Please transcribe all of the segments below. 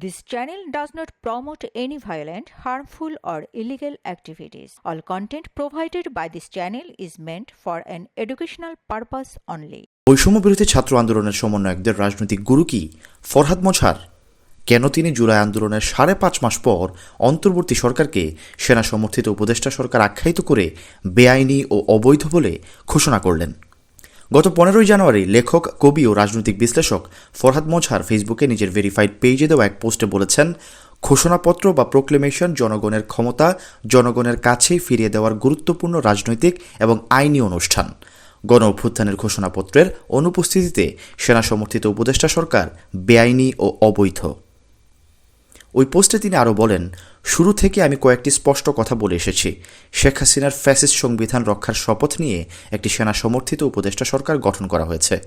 This channel does not promote any violent, harmful, or illegal activities. All content provided by this channel is meant for an educational purpose only. বৈষম্য বিরোধী ছাত্র আন্দোলনের সমন্বয়কদের রাজনৈতিক গুরু কি ফরহাদ মোছার কেন তিনি জুলাই আন্দোলনের সাড়ে পাঁচ মাস পর অন্তর্বর্তী সরকারকে সেনা সমর্থিত উপদেষ্টা সরকার আখ্যায়িত করে বেআইনি ও অবৈধ বলে ঘোষণা করলেন গত পনেরোই জানুয়ারি লেখক, কবি ও রাজনৈতিক বিশ্লেষক ফরহাদ মোছার ফেসবুকে নিজের ভেরিফাইড পেজে দেওয়া এক পোস্টে বলেছেন, ঘোষণাপত্র বা প্রোক্লেমেশন জনগণের ক্ষমতা, জনগণের কাছেই ফিরিয়ে দেওয়ার গুরুত্বপূর্ণ রাজনৈতিক এবং আইনি অনুষ্ঠান। গণ অভ্যুত্থানের ঘোষণাপত্রের অনুপস্থিতিতে সেনা সমর্থিত উপদেষ্টা সরকার বেআইনি ও অবৈধ। ওই পোস্টে তিনি আরও বলেন, শুরু থেকে আমি কয়েকটি স্পষ্ট কথা বলে এসেছি। শেখ হাসিনার ফ্যাসিস্ট সংবিধান রক্ষার শপথ নিয়ে একটি সেনা সমর্থিত উপদেষ্টা সরকার গঠন করা হয়েছে।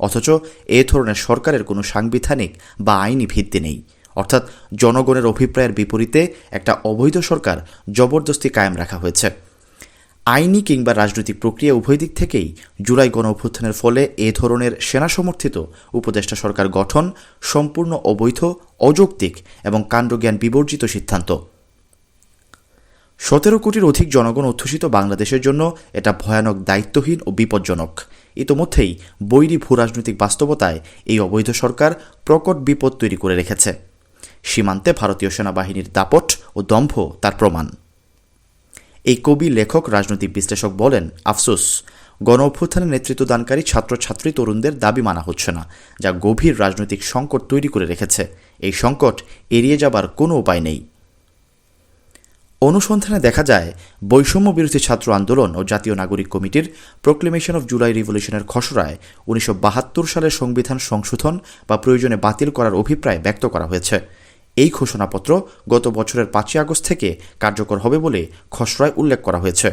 অথচ এ ধরনের সরকারের কোনো সাংবিধানিক বা আইনি ভিত্তি নেই। অর্থাৎ জনগণের অভিপ্রায়ের বিপরীতে একটা অবৈধ সরকার জবরদস্তি কায়েম রাখা হয়েছে। আইনি কিংবা রাজনৈতিক প্রক্রিয়া উভয় দিক থেকেই জুলাই গণ অভ্যুত্থানের ফলে এ ধরনের সেনা সমর্থিত উপদেষ্টা সরকার গঠন সম্পূর্ণ অবৈধ, অযৌক্তিক এবং কাণ্ডজ্ঞান বিবর্জিত সিদ্ধান্ত। সতেরো কোটির অধিক জনগণ অধ্যুষিত বাংলাদেশের জন্য এটা ভয়ানক, দায়িত্বহীন ও বিপজ্জনক। ইতোমধ্যেই বৈরী ভূ রাজনৈতিক বাস্তবতায় এই অবৈধ সরকার প্রকট বিপদ তৈরি করে রেখেছে। সীমান্তে ভারতীয় সেনাবাহিনীর দাপট ও দম্ভ তার প্রমাণ। এই কবি, লেখক, রাজনৈতিক বিশ্লেষক বলেন, আফসোস গণ অভ্যুত্থানের নেতৃত্বদানকারী ছাত্রছাত্রী তরুণদের দাবি মানা হচ্ছে না, যা গভীর রাজনৈতিক সংকট তৈরি করে রেখেছে। এই সংকট এড়িয়ে যাবার কোনো উপায় নেই। অনুসন্ধানে দেখা যায় বৈষম্য বিরোধী ছাত্র আন্দোলন ও জাতীয় নাগরিক কমিটির প্রোক্লেমেশন অফ জুলাই রিভলিউশনের খসড়ায় উনিশশো বাহাত্তর সালের সংবিধান সংশোধন বা প্রয়োজনে বাতিল করার অভিপ্রায় ব্যক্ত করা হয়েছে। এই ঘোষণাপত্র গত বছরের পাঁচই আগস্ট থেকে কার্যকর হবে বলে খসড়ায় উল্লেখ করা হয়েছে।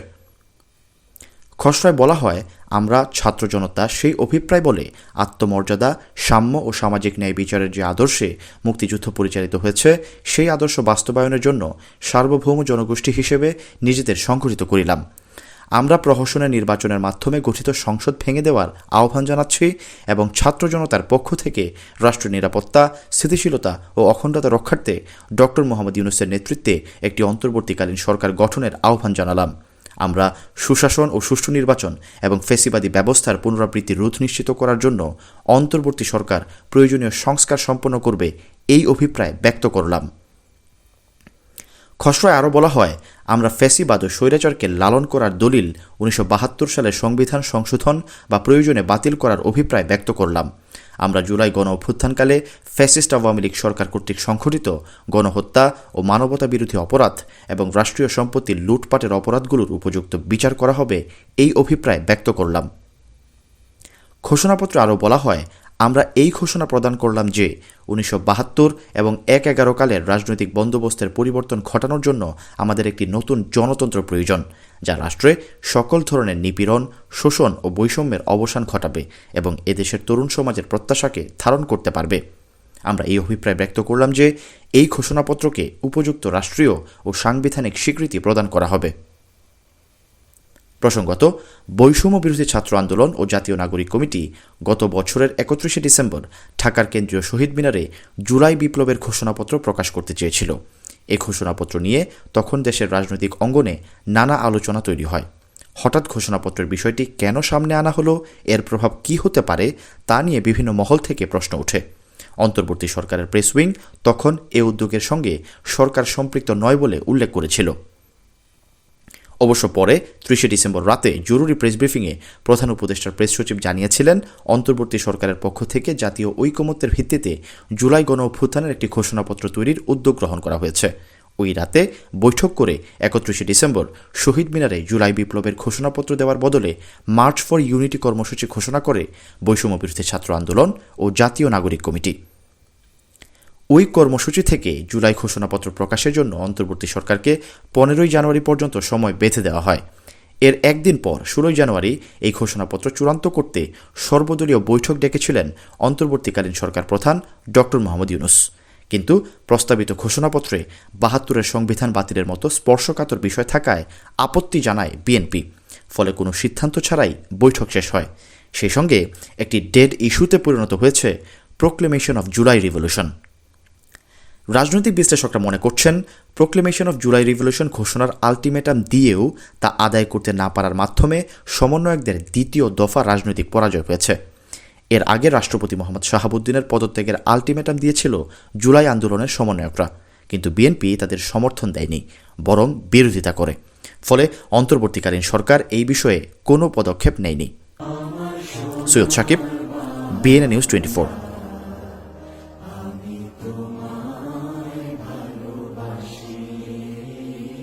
খসড়ায় বলা হয়, আমরা ছাত্র জনতা সেই অভিপ্রায় বলে আত্মমর্যাদা, সাম্য ও সামাজিক ন্যায় বিচারের যে আদর্শে মুক্তিযুদ্ধ পরিচালিত হয়েছে, সেই আদর্শ বাস্তবায়নের জন্য সার্বভৌম জনগোষ্ঠী হিসেবে নিজেদের সংগঠিত করিলাম। আমরা প্রহসনের নির্বাচনের মাধ্যমে গঠিত সংসদ ভেঙে দেওয়ার আহ্বান জানাচ্ছি এবং ছাত্র জনতার পক্ষ থেকে রাষ্ট্র নিরাপত্তা, স্থিতিশীলতা ও অখণ্ডতা রক্ষার্থে ডক্টর মোহাম্মদ ইউনুসের নেতৃত্বে একটি অন্তর্বর্তীকালীন সরকার গঠনের আহ্বান জানালাম। আমরা সুশাসন ও সুষ্ঠু নির্বাচন এবং ফেসিবাদী ব্যবস্থার পুনরাবৃত্তি রোধ নিশ্চিত করার জন্য অন্তর্বর্তী সরকার প্রয়োজনীয় সংস্কার সম্পন্ন করবে এই অভিপ্রায় ব্যক্ত করলাম। খসড়ায় আরও বলা হয়, আমরা ফ্যাসিবাদ ও স্বৈরাচারকে লালন করার দলিল উনিশশো সালের সংবিধান সংশোধন বা প্রয়োজনে বাতিল করার অভিপ্রায় ব্যক্ত করলাম। আমরা জুলাই গণ অভ্যুত্থানকালে ফ্যাসিস্ট আওয়ামী লীগ সরকার কর্তৃক সংঘটিত গণহত্যা ও মানবতা বিরোধী অপরাধ এবং রাষ্ট্রীয় সম্পত্তির লুটপাটের অপরাধগুলোর উপযুক্ত বিচার করা হবে এই অভিপ্রায় ব্যক্ত করলাম। ঘোষণাপত্রে আরও বলা হয়, আমরা এই ঘোষণা প্রদান করলাম যে উনিশশো বাহাত্তর এবং এক এগারো কালের রাজনৈতিক বন্দোবস্তের পরিবর্তন ঘটানোর জন্য আমাদের একটি নতুন জনতন্ত্র প্রয়োজন, যা রাষ্ট্রে সকল ধরনের নিপীড়ন, শোষণ ও বৈষম্যের অবসান ঘটাবে এবং এদেশের তরুণ সমাজের প্রত্যাশাকে ধারণ করতে পারবে। আমরা এই অভিপ্রায় ব্যক্ত করলাম যে, এই ঘোষণাপত্রকে উপযুক্ত রাষ্ট্রীয় ও সাংবিধানিক স্বীকৃতি প্রদান করা হবে। প্রসঙ্গত, বৈষম্য বিরোধী ছাত্র আন্দোলন ও জাতীয় নাগরিক কমিটি গত বছরের একত্রিশে ডিসেম্বর ঢাকার কেন্দ্রীয় শহীদ মিনারে জুলাই বিপ্লবের ঘোষণাপত্র প্রকাশ করতে চেয়েছিল। এ ঘোষণাপত্র নিয়ে তখন দেশের রাজনৈতিক অঙ্গনে নানা আলোচনা তৈরি হয়। হঠাৎ ঘোষণাপত্রের বিষয়টি কেন সামনে আনা হলো, এর প্রভাব কি হতে পারে, তা নিয়ে বিভিন্ন মহল থেকে প্রশ্ন ওঠে। অন্তর্বর্তী সরকারের প্রেস উইং তখন এ উদ্যোগের সঙ্গে সরকার সম্পৃক্ত নয় বলে উল্লেখ করেছিল। অবশ্য পরে ত্রিশে ডিসেম্বর রাতে জরুরি প্রেস ব্রিফিংয়ে প্রধান উপদেষ্টার প্রেস সচিব জানিয়েছিলেন, অন্তর্বর্তী সরকারের পক্ষ থেকে জাতীয় ঐকমত্যের ভিত্তিতে জুলাই গণ অভ্যুত্থানের একটি ঘোষণাপত্র তৈরির উদ্যোগ গ্রহণ করা হয়েছে। ওই রাতে বৈঠক করে একত্রিশে ডিসেম্বর শহীদ মিনারে জুলাই বিপ্লবের ঘোষণাপত্র দেওয়ার বদলে মার্চ ফর ইউনিটি কর্মসূচি ঘোষণা করে বৈষম্য বিরোধী ছাত্র আন্দোলন ও জাতীয় নাগরিক কমিটি। ওই কর্মসূচি থেকে জুলাই ঘোষণাপত্র প্রকাশের জন্য অন্তর্বর্তী সরকারকে পনেরোই জানুয়ারি পর্যন্ত সময় বেঁধে দেওয়া হয়। এর একদিন পর, ষোলোই জানুয়ারি, এই ঘোষণাপত্র চূড়ান্ত করতে সর্বদলীয় বৈঠক ডেকেছিলেন অন্তর্বর্তীকালীন সরকার প্রধান ডক্টর মোহাম্মদ ইউনুস। কিন্তু প্রস্তাবিত ঘোষণাপত্রে বাহাত্তরের সংবিধান বাতিলের মতো স্পর্শকাতর বিষয় থাকায় আপত্তি জানায় বিএনপি। ফলে কোনো সিদ্ধান্ত ছাড়াই বৈঠক শেষ হয়। সেই সঙ্গে একটি ডেড ইস্যুতে পরিণত হয়েছে প্রোক্লেমেশন অফ জুলাই রিভলিউশন। রাজনৈতিক বিশ্লেষকরা মনে করছেন প্রোক্লেমেশন অফ জুলাই রিভলিউশন ঘোষণার আলটিমেটাম দিয়েও তা আদায় করতে না পারার মাধ্যমে সমন্বয়কদের দ্বিতীয় দফা রাজনৈতিক পরাজয় হয়েছে। এর আগে রাষ্ট্রপতি মোহাম্মদ শাহাবুদ্দিনের পদত্যাগের আলটিমেটাম দিয়েছিল জুলাই আন্দোলনের সমন্বয়করা। কিন্তু বিএনপি তাদের সমর্থন দেয়নি, বরং বিরোধিতা করে। ফলে অন্তর্বর্তীকালীন সরকার এই বিষয়ে কোনো পদক্ষেপ নেয়নি। Syed Sakib BNA news twenty